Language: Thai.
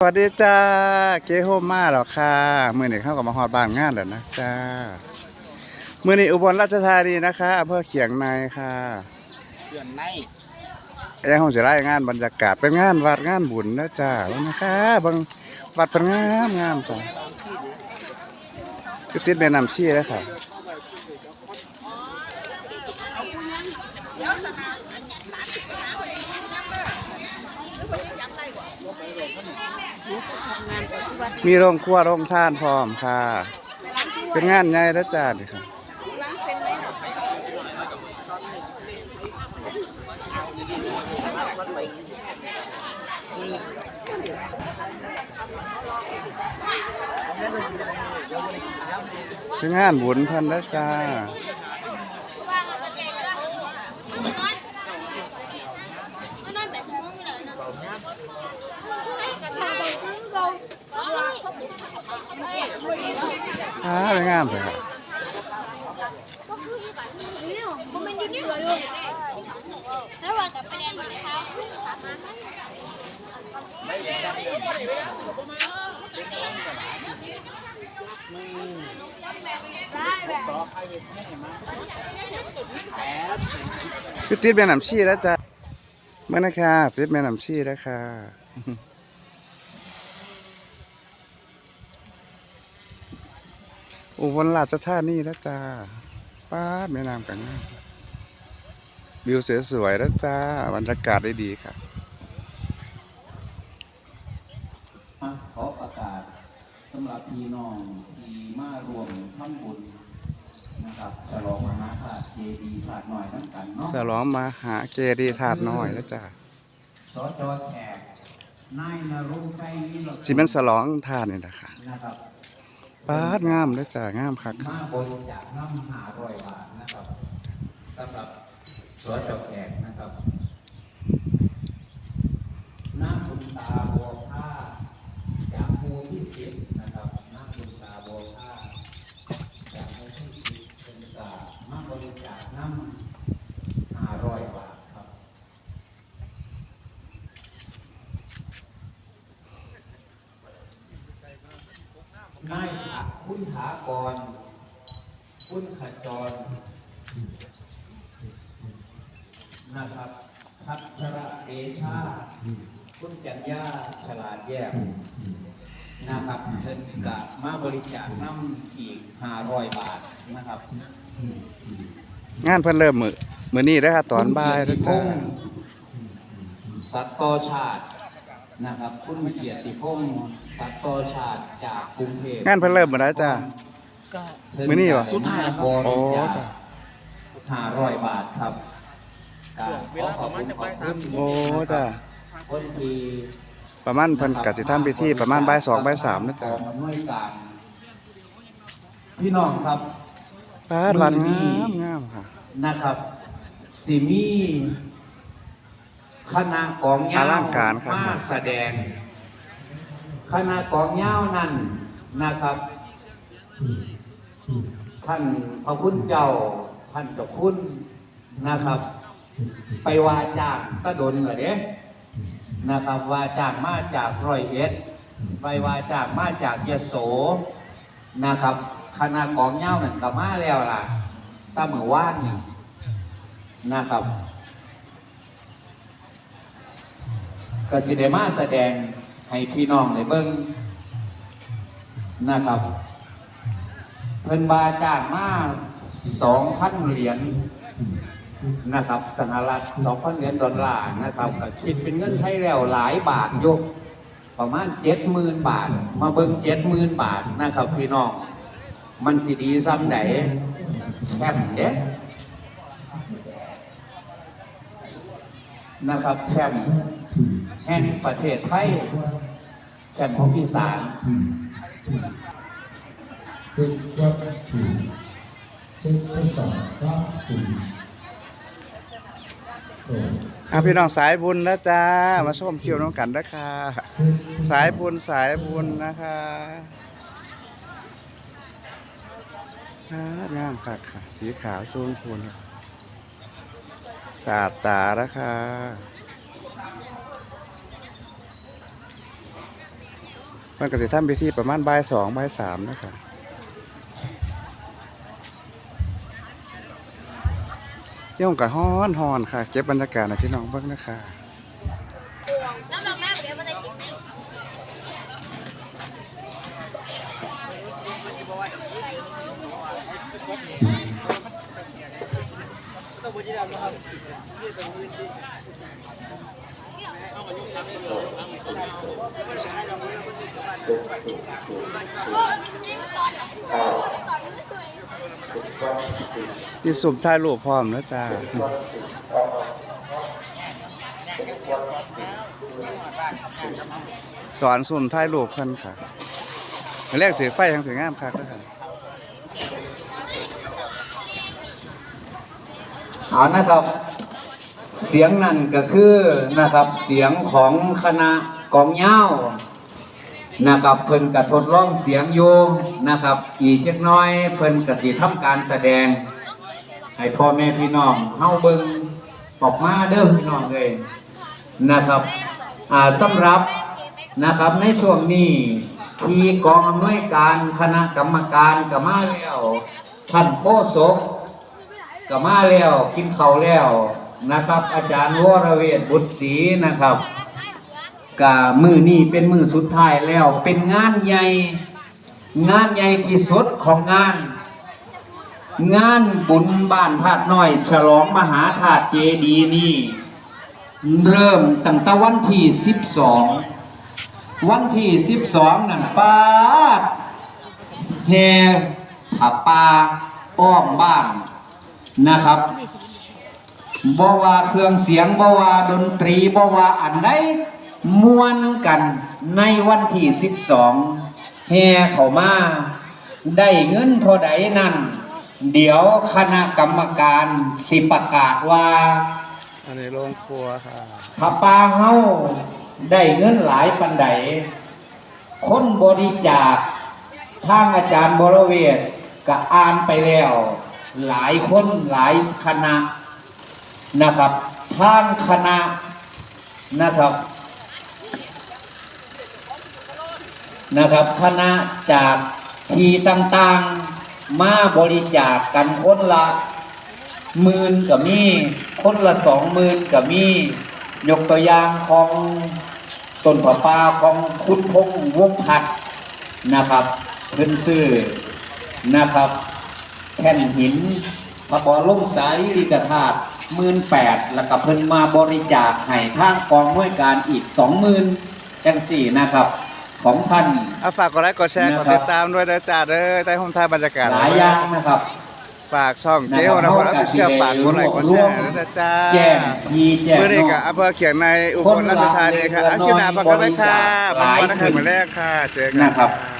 สวัสดีจ้า เกโฮมมาแล้วค่ะมื่อนี้เข้ากับมาฮอดบานงานแล้วนะจ้ามื่อนี้อุบลราชธานีนะคะอำเภอเขียงในค่ะเดือนในยังคงจะรายงานบรรยากาศเป็นงานวัดงานบุญนะจ้าวันนะคะบางวัดเป็นงามงามจ้าคือติดแม่น้ำชี้แล้วค่ะ มีโรงครัวโรงทานพร้อมค่ะ เป็นงานใหญ่แล้วจ้าดิค่ะคืองานบุญเพันแล้วจ้า อ่าเป็นงามเลยครับแล้วว่าจะไปเรียนวันเช้าคือติดแม่น้ำชีแล้วจ้าเมื่อนะคะติดแม่น้ำชีแล้วค่ะ อุบลราชธานีแล้วจ้าป้าดแม่น้ำกันงามวิวสวยๆแล้วจ้าบรรยากาศได้ดีค่ะอะขอประกาศสำหรับพี่น้องที่มารวมทำบุญนะครับฉลองมหาธาตุเจดีย์ธาตุหน่อยทั้งกันเนาะสลองมาหาเจดีย์ถาดน้อยแล้วจ้าสจแขกนายนรงค์ไกรนิรสิแมันสลองถาดนี่แหละค่ะนะครับ ปาดงามแล้วจ้างามคักมาบริจาคน้ำหาร้อยบาทนะครับสำหรับสวนจแขกนะครับน้ำคุณตาบัวผ้าจากมูที่สิบนะครับน้ำบุญตาบัวผ้า จากในที่ที่เป็นกามาบริจาคน้ำห้าร้อยบาทครับนายถักคุณถา กรคุณขจร นะครับพัชระเดชาคุณจัญญาฉลาดแยกนะครับเพิ่นกะมาบริจาคน้ำอีกห้าร้อยบาทนะครับ งานเพิ่นเริ่มมือมือนี้แล้วค่ะตอนบ่ายแล้วจ้าสัตโตชาตินะครับ คุณเกียรติพงศ์สัตโตชาติจากกรุงเทพงานเพิ่นเริ่มหมดแล้วจ้า มื้อนี้เหรอสุดท้ายครับโอ้บริจาคจ้าห้าร้อยบาทครับเวลาประมาณจะไปสามโอ้จ้าคนที่ประมาณเพิ่นกสิทำพิธีประมาณบ่ายสองบ่ายสามนะจ๊ะกองอำนวยการพี่น้องครับป้าดวันงามงามค่ะ นะครับสิมีคณะกองยาอวลังการครับ มาแสดง คณะกองยาวนั่นนะครับ ท่านพระคุณเจ้า ท่านเจ้าคุณนะครับ ไปว่าจ้างตะดนเหรอเด้นะครับว่าจางมาจากร้อยเอ็ดไปว่าจางมาจากยโสนะครับ คณะกองเย้านั่นก็มาแล้วล่ะตั้มือว่านนี่นะครับกสิเดมาแสดงให้พี่น้องได้เบิ่งนะครับ เพิ่นบาจ้างมาสองพันเหรียญนะครับสหรัฐสองพันเหรียญดอลลาร์นะครับก็คิดเป็นเงินไทยแล้วหลายบาทยกประมาณเจ็ดหมื่นบาท มาเบิ่งเจ็ดหมื่นบาทนะครับพี่น้อง มันสิดีซ้ำไหนแคมป์เด้นะครับแชมป์แห่งประเทศไทยแชมป์ของอีสาน อะพี่น้องสายบุญนะจ้ามาชมคิวน้องกันนะคะสายบุญสายบุญนะคะอ่างามค่ะค่ะ สีขาวชมพูนสะอาดตานะคะมันก็สิทำพิธีประมาณบ่ายสองบ่ายสามนะคะ เที่ยวกับฮ้อนฮอนค่ะ เก็บบรรยากาศนะพี่น้องเบ้างนะคะน้ำดอกแม่เดี๋ยวมาได้กิน มีสุ่มถ่ายรูปพร้อมนะจ้าสอนสุ่มถ่ายรูปเพิ่นค่ะแรกถือไฟทางสวยงามคักด้วยค่ะเอานะครับ เสียงนั่นก็คือนะครับเสียงของคณะกองเหย้า นะครับเพิ่นกระทดลองเสียงอยู่นะครับ อีกจักน้อย เพิ่นกระสิทำการแสดงให้พ่อแม่พี่น้องเฮาเบิ่งออกมาเด้อพี่น้องเอ้ยนะครับอ่าสำหรับนะครับในช่วงนี้ที่กองอำนวยการคณะกรรมการก็มาแล้วท่านโฆษกก็มาแล้วกินข้าแล้วนะครับ อาจารย์วรเวทบุตรศรีนะครับ กะมือนี้เป็นมือสุดท้ายแล้ว เป็นงานใหญ่ งานใหญ่ที่สุดของงาน งานบุญบ้านธาตุน้อย ฉลองมหาธาตุเจดีนี่ เริ่มตั้งแต่วันที่12วันที่12นั่นป้าดแห่ผาป่าอ้อมบ้านนะครับบ่ว่าเครื่องเสียงบ่ว่าดนตรีบ่ว่าอันใด มวนกันในวันที่12แห่เขามาได้เงินเท่าใดนั่น เดี๋ยวคณะกรรมการสิประกาศว่าอันนี้โรงครัวค่ะถ้าป้าเฮาได้เงินหลายปันใดคนบริจาคทางอาจารย์บรเวศก็อ่านไปแล้ว หลายคนหลายคณะนะครับทางคณะนะครับ นะครับคณะจากที่ต่างๆ มาบริจาคกันคนละหมื่นกับมีคนละสองหมื่นกับมียกตัวอย่างของต้นผาป่าของคุณพงวงพัดนะครับเพิ่นซื้อนะครับแผ่นหินพระบรมสารีริกธาตุหมื่นแปดแล้วก็เพิ่นมาบริจาคให้ทางกองมวยการอีกสองหมื่นจังสี่นะครับ ของท่านเอาฝากกดไลค์กดแชร์กดติดตามด้วยนะจ้าเด้อใต้ห้องท่ายบรรยากาศหลายอย่างนะครับฝากช่องเจ๊วนะพอแล้วเชื่อฝากกดไลค์กดแชร์ด้วยนะจ้าแจ้งทีแจ้งเมื่อนี้นกับอกอำเภอเขียงในอุบลราชธานีค่ะอาคิวนาพักกันไหมค่ะหลายวันนี้ค่ะขึ้นเหมือนแรกค่ะ เจอกันนะครับค่ะ